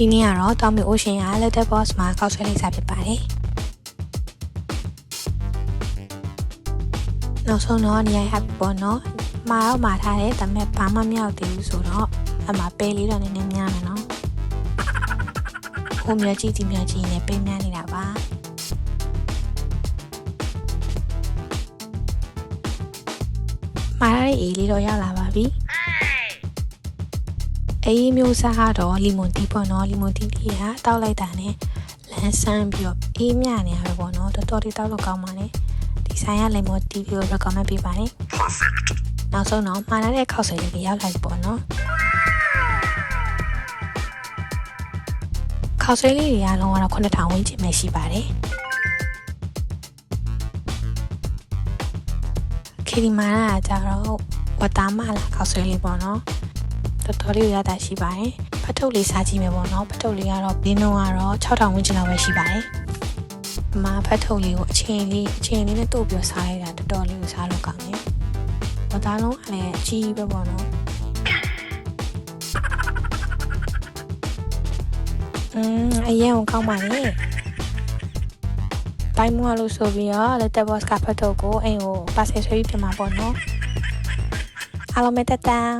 ဒီနေ့ကတော့တောင်မြေ ocean က Little Boss မှာကောက်ဆွဲလိုက်စားဖြစ်ပါတယ်နောက်ဆုံးတော့နေရာ happy ပေါ့နော်မှာတော့မှာထားတယ်ဒါပေမဲ့ဘာမှမရောက်သေးဘူးဆိုတော့အမှပဲလေးတော့နည်းနည်းများမယ်နော်ဟိုမြကြီးကြီးမြကြီးနဲ့ပိန်းများနေတာပါမာရရဲ့အေးလေးတော့ရောက်လာပါပြီ အေးမျိုးစားကတော့လီမွန်တီပေါ့နော်လီမွန်တီတီကတောက်လိုက်တာနဲ့လန်းဆန်းပြီးတော့အေးမြနေရပဲပေါ့နော်တော်တော်လေးတောက်လို့ကောင်းပါလေဒီဆိုင်ကလီမွန်တီကို recommend ပေးပါတယ်နောက်ဆုံးတော့မှားတဲ့ခောက်ဆွဲလေးတွေရောက်လာပြီပေါ့နော်ခောက်ဆွဲလေးတွေကတော့9000ဝန်းကျင်ပဲရှိပါတယ်ခီဒီမာနာကကြတော့ဝတာမလာခောက်ဆွဲလေးပေါ့နော် တော်တော်လေးရတာရှိပါတယ်ဖတ်ထုတ်လေးစားကြည့်မယ်ပေါ့နော်ဖတ်ထုတ်လေးကတော့ဘင်းတော့ကတော့6000ဝန်းကျင်လောက်ပဲရှိပါတယ်ဒီမှာဖတ်ထုတ်လေးကိုအချိန်လေးအချိန်လေးနဲ့တို့ပြီးစားရတာတော်တော်လေးကိုစားလို့ကောင်းတယ်ဝတာလုံးကလည်းအကြီးပဲပေါ့နော်อืมအရင်ကကောင်းပါလေတိုင်းမွားလို့ဆိုပြီးတော့ Little Boss ကဖတ်ထုတ်ကိုအိမ်ကိုပါဆယ်ဆွဲပြီးပြင်มาပေါ့နော်အားလုံးပဲတက်တန်း